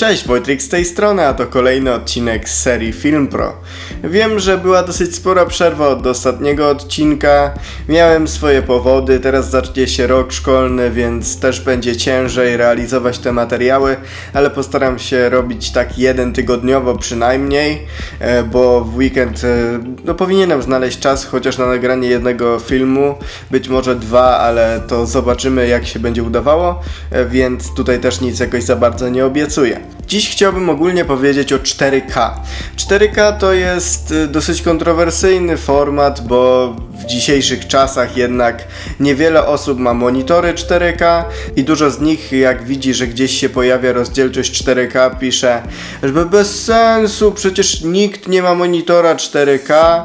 Cześć, Wojtek z tej strony, a to kolejny odcinek z serii Film Pro. Wiem, że była dosyć spora przerwa od ostatniego odcinka, miałem swoje powody, teraz zacznie się rok szkolny, więc też będzie ciężej realizować te materiały, ale postaram się robić tak jeden tygodniowo przynajmniej, e, bo w weekend e, no, powinienem znaleźć czas chociaż na nagranie jednego filmu, być może dwa, ale to zobaczymy jak się będzie udawało, e, więc tutaj też nic jakoś za bardzo nie obiecuję. Dziś chciałbym ogólnie powiedzieć o 4K. 4K to jest y, dosyć kontrowersyjny format, bo w dzisiejszych czasach jednak niewiele osób ma monitory 4K i dużo z nich, jak widzi, że gdzieś się pojawia rozdzielczość 4K, pisze, że bez sensu, przecież nikt nie ma monitora 4K.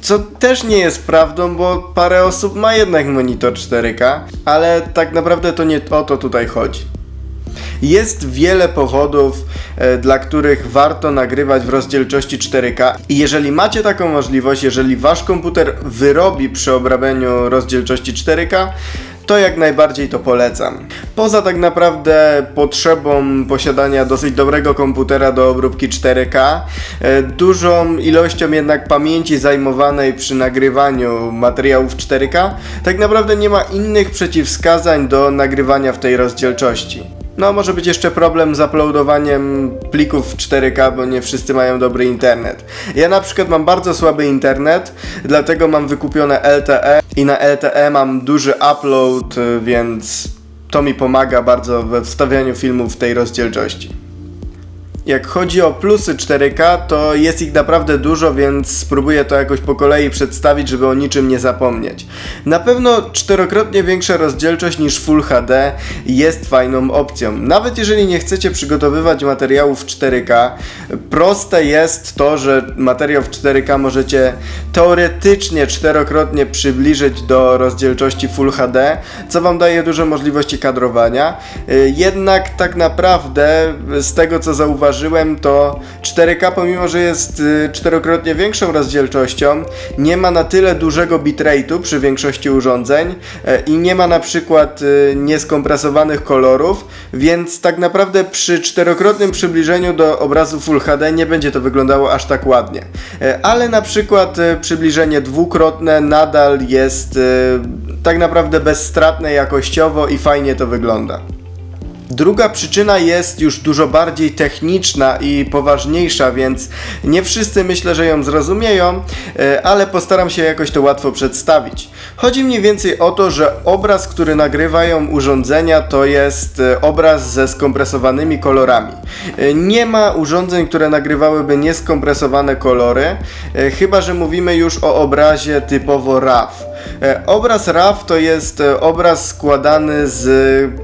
Co też nie jest prawdą, bo parę osób ma jednak monitor 4K, ale tak naprawdę to nie o to tutaj chodzi. Jest wiele powodów, e, dla których warto nagrywać w rozdzielczości 4K i jeżeli macie taką możliwość, jeżeli wasz komputer wyrobi przy obrabianiu rozdzielczości 4K, to jak najbardziej to polecam. Poza tak naprawdę potrzebą posiadania dosyć dobrego komputera do obróbki 4K, e, dużą ilością jednak pamięci zajmowanej przy nagrywaniu materiałów 4K, tak naprawdę nie ma innych przeciwwskazań do nagrywania w tej rozdzielczości. No, może być jeszcze problem z uploadowaniem plików w 4K, bo nie wszyscy mają dobry internet. Ja na przykład mam bardzo słaby internet, dlatego mam wykupione LTE i na LTE mam duży upload, więc to mi pomaga bardzo we wstawianiu filmów w tej rozdzielczości. Jak chodzi o plusy 4K, to jest ich naprawdę dużo, więc spróbuję to jakoś po kolei przedstawić, żeby o niczym nie zapomnieć. Na pewno czterokrotnie większa rozdzielczość niż Full HD jest fajną opcją. Nawet jeżeli nie chcecie przygotowywać materiałów w 4K, proste jest to, że materiał w 4K możecie teoretycznie czterokrotnie przybliżyć do rozdzielczości Full HD, co Wam daje duże możliwości kadrowania. Jednak tak naprawdę z tego co zauważyłem, zauważyłem, to 4K pomimo, że jest y, czterokrotnie większą rozdzielczością, nie ma na tyle dużego bitrate'u przy większości urządzeń e, i nie ma na przykład y, nieskompresowanych kolorów, więc tak naprawdę przy czterokrotnym przybliżeniu do obrazu Full HD nie będzie to wyglądało aż tak ładnie. E, ale na przykład y, przybliżenie dwukrotne nadal jest tak naprawdę bezstratne jakościowo i fajnie to wygląda. Druga przyczyna jest już dużo bardziej techniczna i poważniejsza, więc nie wszyscy myślę, że ją zrozumieją, e, ale postaram się jakoś to łatwo przedstawić. Chodzi mniej więcej o to, że obraz, który nagrywają urządzenia, to jest e, obraz ze skompresowanymi kolorami. E, nie ma urządzeń, które nagrywałyby nieskompresowane kolory, chyba że mówimy już o obrazie typowo RAW. E, obraz RAW to jest e, obraz składany z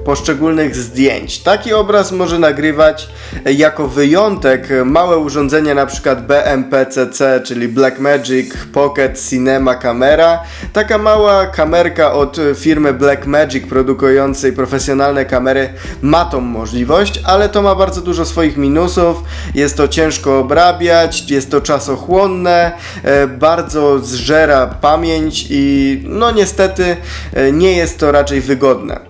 poszczególnych zdjęć. Taki obraz może nagrywać e, jako wyjątek małe urządzenie np. BMPCC, czyli Blackmagic Pocket Cinema Camera. Taka mała kamerka od firmy Blackmagic produkującej profesjonalne kamery ma tą możliwość, ale to ma bardzo dużo swoich minusów. Jest to ciężko obrabiać, jest to czasochłonne, bardzo zżera pamięć i no niestety e, nie jest to raczej wygodne.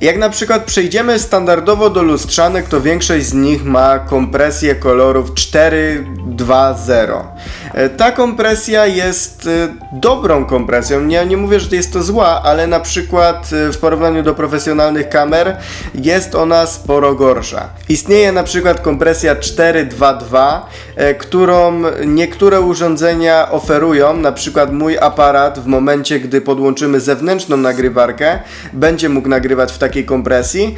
Jak na przykład przejdziemy standardowo do lustrzanek, to większość z nich ma kompresję kolorów 4.2.0. E, ta kompresja jest e, dobrą kompresją. Ja nie mówię, że jest to zła, ale na przykład e, w porównaniu do profesjonalnych kamer jest ona sporo gorsza. Istnieje na przykład kompresja 4.2.2, którą niektóre urządzenia oferują. Na przykład mój aparat w momencie, gdy podłączymy zewnętrzną nagrywarkę, będzie mógł nagrywać w takiej kompresji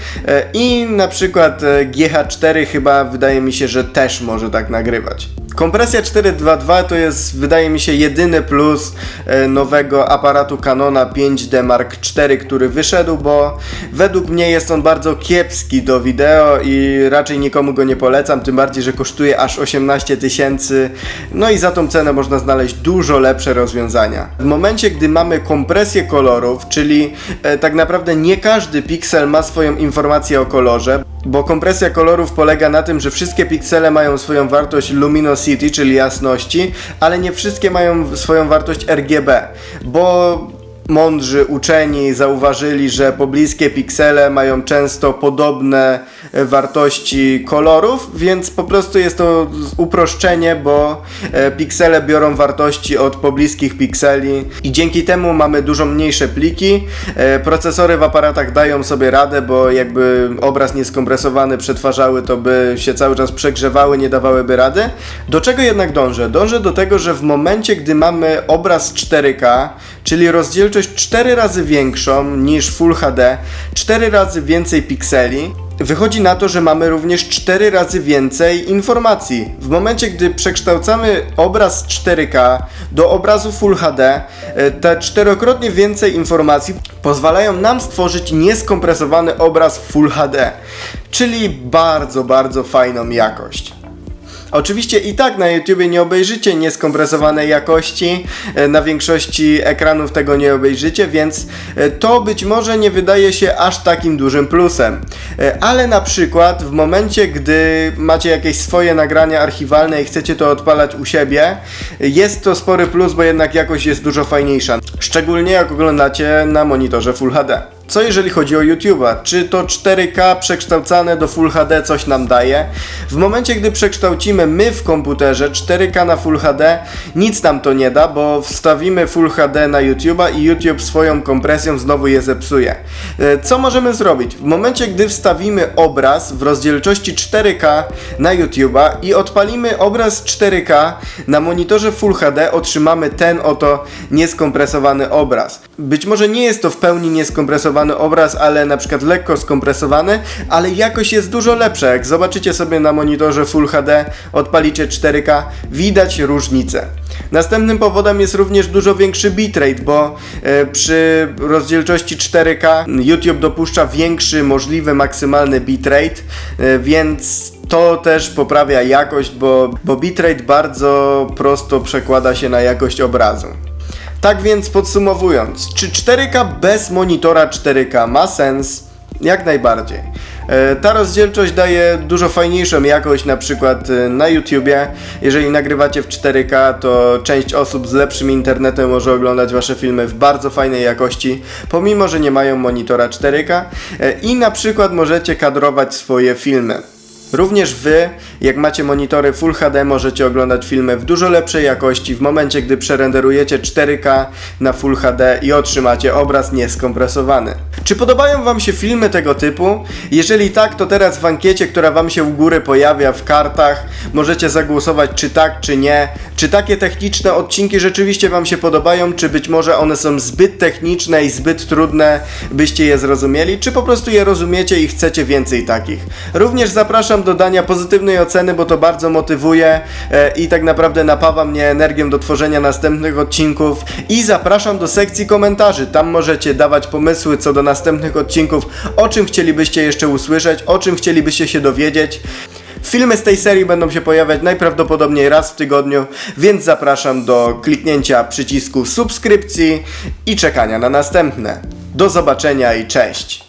i na przykład GH4 chyba wydaje mi się, że też może tak nagrywać. Kompresja 422 to jest, wydaje mi się, jedyny plus e, nowego aparatu Canona 5D Mark IV, który wyszedł, bo według mnie jest on bardzo kiepski do wideo i raczej nikomu go nie polecam, tym bardziej, że kosztuje aż 18 tysięcy, no i za tą cenę można znaleźć dużo lepsze rozwiązania. W momencie, gdy mamy kompresję kolorów, czyli e, tak naprawdę nie każdy piksel ma swoją informację o kolorze, bo kompresja kolorów polega na tym, że wszystkie piksele mają swoją wartość luminosity, czyli jasności, ale nie wszystkie mają swoją wartość RGB, bo mądrzy uczeni zauważyli, że pobliskie piksele mają często podobne e, wartości kolorów, więc po prostu jest to uproszczenie, bo e, piksele biorą wartości od pobliskich pikseli i dzięki temu mamy dużo mniejsze pliki. E, Procesory w aparatach dają sobie radę, bo jakby obraz nieskompresowany przetwarzały, to by się cały czas przegrzewały, nie dawałyby rady. Do czego jednak dążę? Dążę do tego, że w momencie, gdy mamy obraz 4K, czyli rozdzielczość 4 razy większą niż Full HD, 4 razy więcej pikseli, Wychodzi na to, że mamy również 4 razy więcej informacji. W momencie, gdy przekształcamy obraz 4K do obrazu Full HD, e, te czterokrotnie więcej informacji pozwalają nam stworzyć nieskompresowany obraz Full HD, czyli bardzo, bardzo fajną jakość. Oczywiście i tak na YouTubie nie obejrzycie nieskompresowanej jakości, e, na większości ekranów tego nie obejrzycie, więc e, to być może nie wydaje się aż takim dużym plusem. E, Ale na przykład w momencie, gdy macie jakieś swoje nagrania archiwalne i chcecie to odpalać u siebie, jest to spory plus, bo jednak jakość jest dużo fajniejsza. Szczególnie jak oglądacie na monitorze Full HD. Co jeżeli chodzi o YouTube'a? Czy to 4K przekształcane do Full HD coś nam daje? W momencie, gdy przekształcimy my w komputerze 4K na Full HD, nic nam to nie da, bo wstawimy Full HD na YouTube'a i YouTube swoją kompresją znowu je zepsuje. E, Co możemy zrobić? W momencie, gdy wstawimy obraz w rozdzielczości 4K na YouTube'a i odpalimy obraz 4K na monitorze Full HD, otrzymamy ten oto nieskompresowany obraz. Być może nie jest to w pełni nieskompresowany obraz, ale na przykład lekko skompresowany, ale jakość jest dużo lepsza. Jak zobaczycie sobie na monitorze Full HD, odpalicie 4K, widać różnicę. Następnym powodem jest również dużo większy bitrate, bo e, przy rozdzielczości 4K YouTube dopuszcza większy możliwy maksymalny bitrate, e, więc to też poprawia jakość, bo, bo bitrate bardzo prosto przekłada się na jakość obrazu. Tak więc podsumowując, czy 4K bez monitora 4K ma sens? Jak najbardziej. E, Ta rozdzielczość daje dużo fajniejszą jakość, na przykład e, na YouTubie. Jeżeli nagrywacie w 4K, to część osób z lepszym internetem może oglądać wasze filmy w bardzo fajnej jakości, pomimo że nie mają monitora 4K. E, I na przykład możecie kadrować swoje filmy. Również Wy, jak macie monitory Full HD, możecie oglądać filmy w dużo lepszej jakości w momencie, gdy przerenderujecie 4K na Full HD i otrzymacie obraz nieskompresowany. Czy podobają Wam się filmy tego typu? Jeżeli tak, to teraz w ankiecie, która Wam się u góry pojawia w kartach, możecie zagłosować czy tak, czy nie. Czy takie techniczne odcinki rzeczywiście Wam się podobają, czy być może one są zbyt techniczne i zbyt trudne, byście je zrozumieli, czy po prostu je rozumiecie i chcecie więcej takich. Również zapraszam do dania pozytywnej oceny, bo to bardzo motywuje e, i tak naprawdę napawa mnie energią do tworzenia następnych odcinków i zapraszam do sekcji komentarzy. Tam możecie dawać pomysły co do następnych odcinków, o czym chcielibyście jeszcze usłyszeć, o czym chcielibyście się dowiedzieć. Filmy z tej serii będą się pojawiać najprawdopodobniej raz w tygodniu, więc zapraszam do kliknięcia przycisku subskrypcji i czekania na następne. Do zobaczenia i cześć!